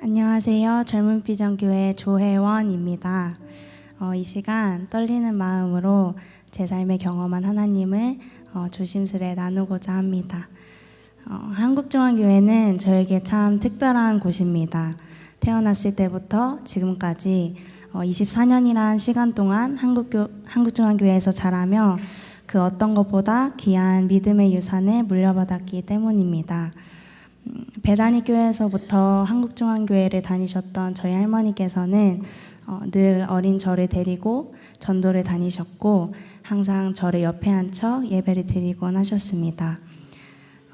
안녕하세요. 젊은 비전교회 조혜원입니다. 어, 이 시간 떨리는 마음으로 제 삶에 경험한 하나님을 어, 조심스레 나누고자 합니다. 어, 한국중앙교회는 저에게 참 특별한 곳입니다. 태어났을 때부터 지금까지 어, 24년이란 시간 동안 한국교, 한국중앙교회에서 자라며 그 어떤 것보다 귀한 믿음의 유산을 물려받았기 때문입니다. 음, 배단위 교회에서부터 한국중앙교회를 다니셨던 저희 할머니께서는 어, 늘 어린 저를 데리고 전도를 다니셨고 항상 저를 옆에 앉혀 예배를 드리곤 하셨습니다.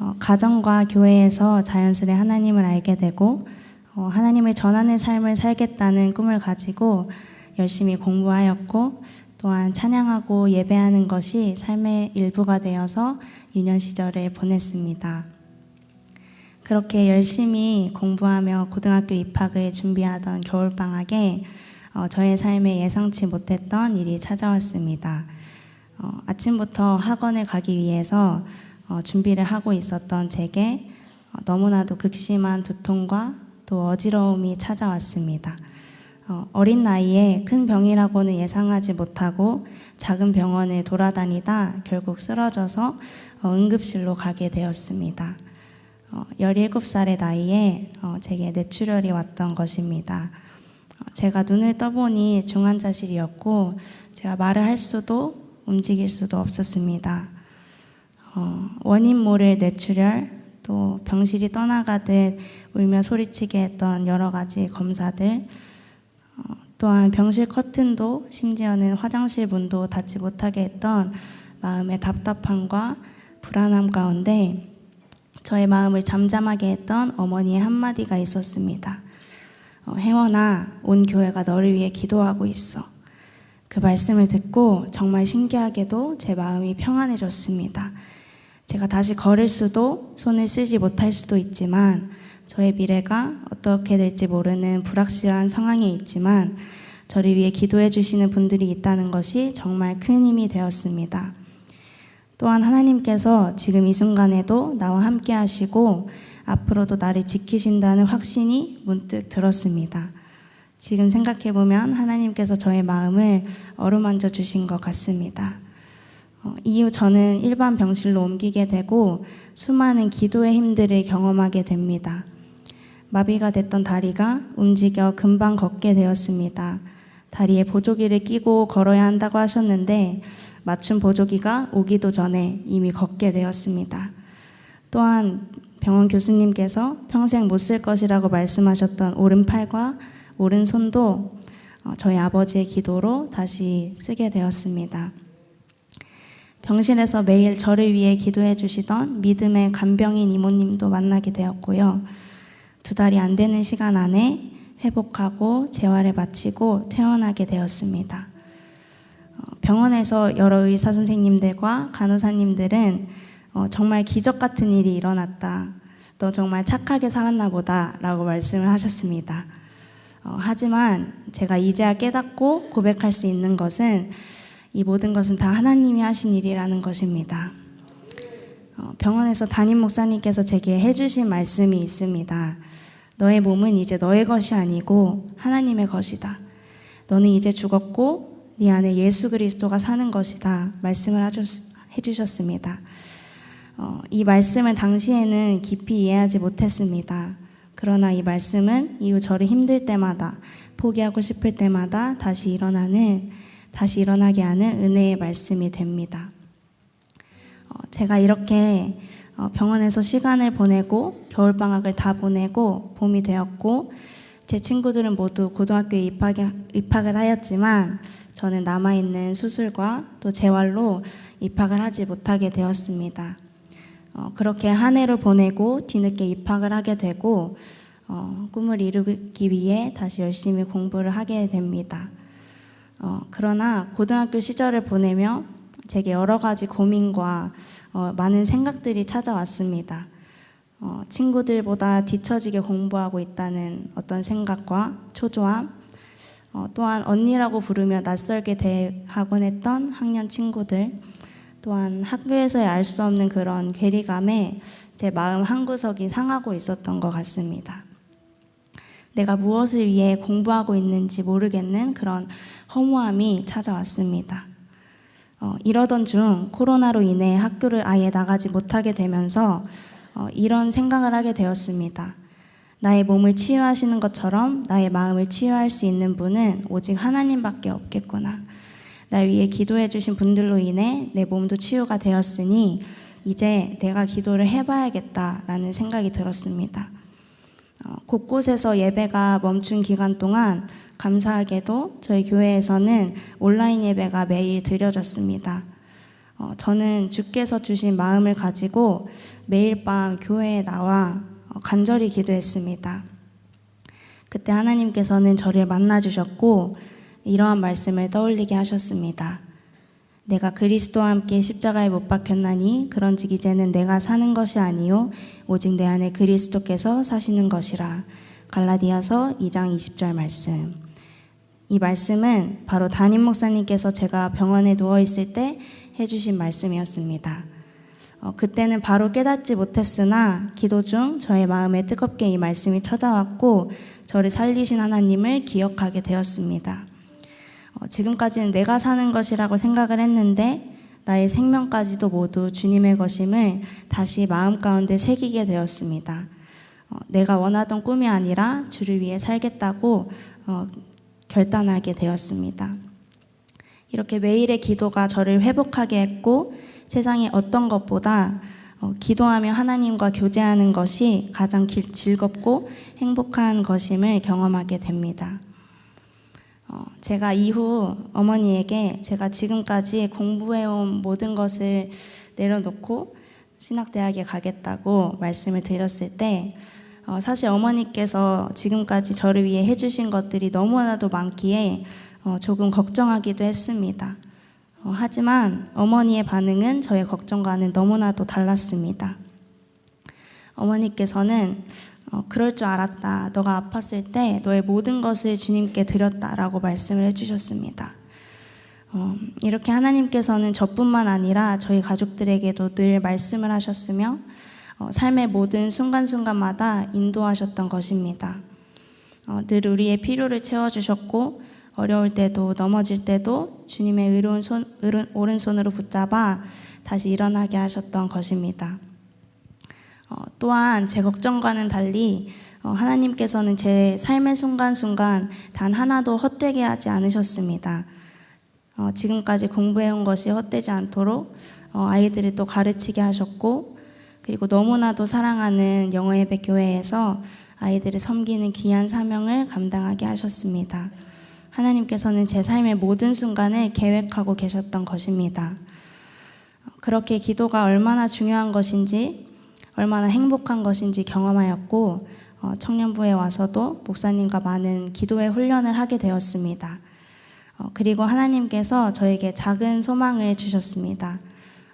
어, 가정과 교회에서 자연스레 하나님을 알게 되고 어, 하나님을 전하는 삶을 살겠다는 꿈을 가지고 열심히 공부하였고 또한 찬양하고 예배하는 것이 삶의 일부가 되어서 유년 시절을 보냈습니다. 그렇게 열심히 공부하며 고등학교 입학을 준비하던 겨울방학에 어, 저의 삶에 예상치 못했던 일이 찾아왔습니다. 어, 아침부터 학원에 가기 위해서 어, 준비를 하고 있었던 제게 어, 너무나도 극심한 두통과 또 어지러움이 찾아왔습니다. 어, 어린 나이에 큰 병이라고는 예상하지 못하고 작은 병원을 돌아다니다 결국 쓰러져서 어, 응급실로 가게 되었습니다. 어, 17살의 나이에 어, 제게 뇌출혈이 왔던 것입니다. 어, 제가 눈을 떠보니 중환자실이었고 제가 말을 할 수도 움직일 수도 없었습니다. 어, 원인 모를 뇌출혈 또 병실이 떠나가듯 울며 소리치게 했던 여러 가지 검사들 어, 또한 병실 커튼도 심지어는 화장실 문도 닫지 못하게 했던 마음의 답답함과 불안함 가운데 저의 마음을 잠잠하게 했던 어머니의 한마디가 있었습니다. 어, 혜원아, 온 교회가 너를 위해 기도하고 있어. 그 말씀을 듣고 정말 신기하게도 제 마음이 평안해졌습니다. 제가 다시 걸을 수도 손을 쓰지 못할 수도 있지만 저의 미래가 어떻게 될지 모르는 불확실한 상황에 있지만 저를 위해 기도해 주시는 분들이 있다는 것이 정말 큰 힘이 되었습니다. 또한 하나님께서 지금 이 순간에도 나와 함께 하시고 앞으로도 나를 지키신다는 확신이 문득 들었습니다. 지금 생각해보면 하나님께서 저의 마음을 어루만져 주신 것 같습니다. 어, 이후 저는 일반 병실로 옮기게 되고 수많은 기도의 힘들을 경험하게 됩니다. 마비가 됐던 다리가 움직여 금방 걷게 되었습니다. 다리에 보조기를 끼고 걸어야 한다고 하셨는데 맞춤 보조기가 오기도 전에 이미 걷게 되었습니다. 또한 병원 교수님께서 평생 못 쓸 것이라고 말씀하셨던 오른팔과 오른손도 어, 저희 아버지의 기도로 다시 쓰게 되었습니다. 병실에서 매일 저를 위해 기도해 주시던 믿음의 간병인 이모님도 만나게 되었고요. 두 달이 안 되는 시간 안에 회복하고 재활을 마치고 퇴원하게 되었습니다. 어, 병원에서 여러 의사 선생님들과 간호사님들은 어, 정말 기적 같은 일이 일어났다. 너 정말 착하게 살았나 보다. 라고 말씀을 하셨습니다. 어, 하지만 제가 이제야 깨닫고 고백할 수 있는 것은 이 모든 것은 다 하나님이 하신 일이라는 것입니다. 어, 병원에서 담임 목사님께서 제게 해주신 말씀이 있습니다. 너의 몸은 이제 너의 것이 아니고 하나님의 것이다. 너는 이제 죽었고 네 안에 예수 그리스도가 사는 것이다. 말씀을 해주셨습니다. 어, 이 말씀을 당시에는 깊이 이해하지 못했습니다. 그러나 이 말씀은 이후 저를 힘들 때마다 포기하고 싶을 때마다 다시 일어나는 다시 일어나게 하는 은혜의 말씀이 됩니다. 어, 제가 이렇게 어, 병원에서 시간을 보내고 겨울방학을 다 보내고 봄이 되었고 제 친구들은 모두 고등학교에 입학, 입학을 하였지만 저는 남아있는 수술과 또 재활로 입학을 하지 못하게 되었습니다. 어, 그렇게 한 해를 보내고 뒤늦게 입학을 하게 되고 어, 꿈을 이루기 위해 다시 열심히 공부를 하게 됩니다. 어, 그러나 고등학교 시절을 보내며 제게 여러 가지 고민과 어, 많은 생각들이 찾아왔습니다. 어, 친구들보다 뒤처지게 공부하고 있다는 어떤 생각과 초조함, 어, 또한 언니라고 부르며 낯설게 대하곤 했던 학년 친구들, 또한 학교에서의 알 수 없는 그런 괴리감에 제 마음 한구석이 상하고 있었던 것 같습니다. 내가 무엇을 위해 공부하고 있는지 모르겠는 그런 허무함이 찾아왔습니다. 어, 이러던 중 코로나로 인해 학교를 아예 나가지 못하게 되면서 어, 이런 생각을 하게 되었습니다. 나의 몸을 치유하시는 것처럼 나의 마음을 치유할 수 있는 분은 오직 하나님밖에 없겠구나. 날 위해 기도해 주신 분들로 인해 내 몸도 치유가 되었으니 이제 내가 기도를 해봐야겠다라는 생각이 들었습니다. 어, 곳곳에서 예배가 멈춘 기간 동안 감사하게도 저희 교회에서는 온라인 예배가 매일 드려졌습니다. 어, 저는 주께서 주신 마음을 가지고 매일 밤 교회에 나와 어, 간절히 기도했습니다. 그때 하나님께서는 저를 만나 주셨고 이러한 말씀을 떠올리게 하셨습니다. 내가 그리스도와 함께 십자가에 못 박혔나니 그런즉 이제는 내가 사는 것이 아니요 오직 내 안에 그리스도께서 사시는 것이라. 갈라디아서 2장 20절 말씀. 이 말씀은 바로 담임 목사님께서 제가 병원에 누워 있을 때 해주신 말씀이었습니다. 어, 그때는 바로 깨닫지 못했으나 기도 중 저의 마음에 뜨겁게 이 말씀이 찾아왔고 저를 살리신 하나님을 기억하게 되었습니다. 어, 지금까지는 내가 사는 것이라고 생각을 했는데 나의 생명까지도 모두 주님의 것임을 다시 마음 가운데 새기게 되었습니다. 어, 내가 원하던 꿈이 아니라 주를 위해 살겠다고 어, 결단하게 되었습니다. 이렇게 매일의 기도가 저를 회복하게 했고 세상의 어떤 것보다 어, 기도하며 하나님과 교제하는 것이 가장 길- 즐겁고 행복한 것임을 경험하게 됩니다. 어, 제가 이후 어머니에게 제가 지금까지 공부해온 모든 것을 내려놓고 신학대학에 가겠다고 말씀을 드렸을 때 어, 사실 어머니께서 지금까지 저를 위해 해주신 것들이 너무나도 많기에 어, 조금 걱정하기도 했습니다. 어, 하지만 어머니의 반응은 저의 걱정과는 너무나도 달랐습니다. 어머니께서는 어, 그럴 줄 알았다. 너가 아팠을 때 너의 모든 것을 주님께 드렸다라고 말씀을 해주셨습니다. 어, 이렇게 하나님께서는 저뿐만 아니라 저희 가족들에게도 늘 말씀을 하셨으며 어, 삶의 모든 순간순간마다 인도하셨던 것입니다. 어, 늘 우리의 필요를 채워주셨고 어려울 때도 넘어질 때도 주님의 의로운 손, 의로- 오른손으로 붙잡아 다시 일어나게 하셨던 것입니다. 어, 또한 제 걱정과는 달리 어, 하나님께서는 제 삶의 순간순간 단 하나도 헛되게 하지 않으셨습니다. 어, 지금까지 공부해온 것이 헛되지 않도록 어, 아이들을 또 가르치게 하셨고 그리고 너무나도 사랑하는 영어예배 교회에서 아이들을 섬기는 귀한 사명을 감당하게 하셨습니다. 하나님께서는 제 삶의 모든 순간을 계획하고 계셨던 것입니다. 어, 그렇게 기도가 얼마나 중요한 것인지 얼마나 행복한 것인지 경험하였고 어, 청년부에 와서도 목사님과 많은 기도의 훈련을 하게 되었습니다. 어, 그리고 하나님께서 저에게 작은 소망을 주셨습니다.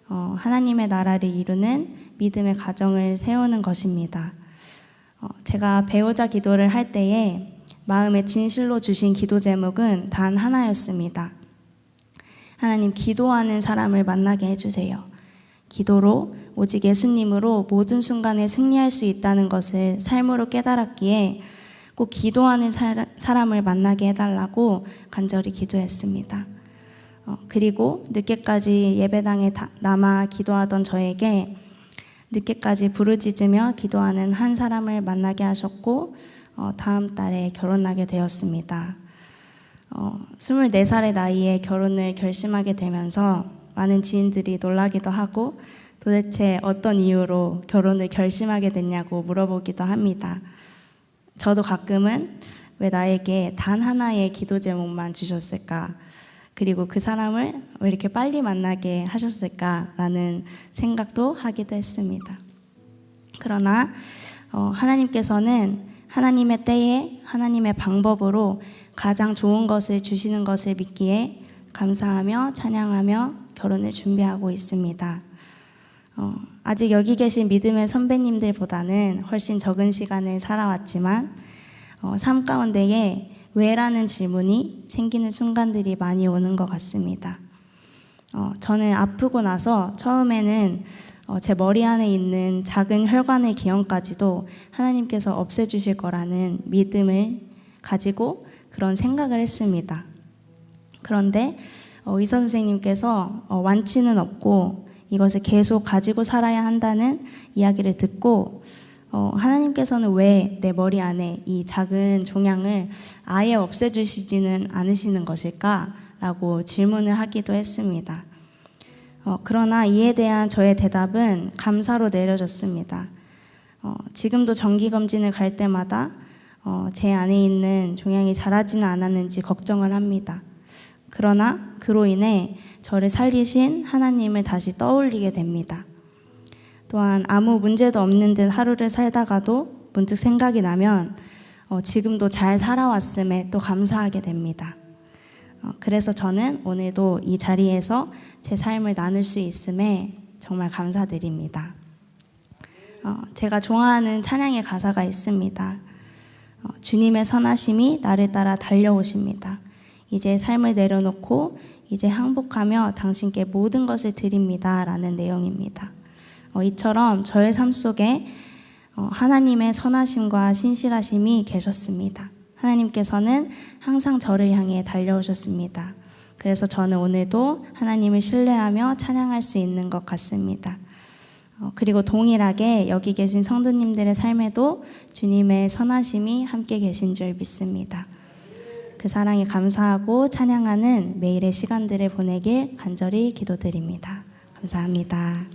어, 하나님의 나라를 이루는 믿음의 가정을 세우는 것입니다. 어, 제가 배우자 기도를 할 때에 마음에 진실로 주신 기도 제목은 단 하나였습니다. 하나님 기도하는 사람을 만나게 해주세요. 기도로 오직 예수님으로 모든 순간에 승리할 수 있다는 것을 삶으로 깨달았기에 꼭 기도하는 사- 사람을 만나게 해달라고 간절히 기도했습니다. 어, 그리고 늦게까지 예배당에 다- 남아 기도하던 저에게 늦게까지 부르짖으며 기도하는 한 사람을 만나게 하셨고 어, 다음 달에 결혼하게 되었습니다. 어, 24살의 나이에 결혼을 결심하게 되면서 많은 지인들이 놀라기도 하고 도대체 어떤 이유로 결혼을 결심하게 됐냐고 물어보기도 합니다. 저도 가끔은 왜 나에게 단 하나의 기도 제목만 주셨을까? 그리고 그 사람을 왜 이렇게 빨리 만나게 하셨을까라는 생각도 하기도 했습니다. 그러나 어, 하나님께서는 하나님의 때에 하나님의 방법으로 가장 좋은 것을 주시는 것을 믿기에 감사하며 찬양하며 결혼을 준비하고 있습니다. 어, 아직 여기 계신 믿음의 선배님들보다는 훨씬 적은 시간을 살아왔지만 어, 삶 가운데에 왜라는 질문이 생기는 순간들이 많이 오는 것 같습니다. 어, 저는 아프고 나서 처음에는 어, 제 머리 안에 있는 작은 혈관의 기형까지도 하나님께서 없애주실 거라는 믿음을 가지고 그런 생각을 했습니다. 그런데 어, 의사 선생님께서 어, 완치는 없고 이것을 계속 가지고 살아야 한다는 이야기를 듣고 어, 하나님께서는 왜 내 머리 안에 이 작은 종양을 아예 없애주시지는 않으시는 것일까라고 질문을 하기도 했습니다. 어, 그러나 이에 대한 저의 대답은 감사로 내려졌습니다. 어, 지금도 정기검진을 갈 때마다 어, 제 안에 있는 종양이 자라지는 않았는지 걱정을 합니다. 그러나 그로 인해 저를 살리신 하나님을 다시 떠올리게 됩니다. 또한 아무 문제도 없는 듯 하루를 살다가도 문득 생각이 나면 어, 지금도 잘 살아왔음에 또 감사하게 됩니다. 어, 그래서 저는 오늘도 이 자리에서 제 삶을 나눌 수 있음에 정말 감사드립니다. 어, 제가 좋아하는 찬양의 가사가 있습니다. 어, 주님의 선하심이 나를 따라 달려오십니다. 이제 삶을 내려놓고 이제 항복하며 당신께 모든 것을 드립니다. 라는 내용입니다. 어, 이처럼 저의 삶 속에 어, 하나님의 선하심과 신실하심이 계셨습니다. 하나님께서는 항상 저를 향해 달려오셨습니다. 그래서 저는 오늘도 하나님을 신뢰하며 찬양할 수 있는 것 같습니다. 어, 그리고 동일하게 여기 계신 성도님들의 삶에도 주님의 선하심이 함께 계신 줄 믿습니다. 그 사랑에 감사하고 찬양하는 매일의 시간들을 보내길 간절히 기도드립니다. 감사합니다.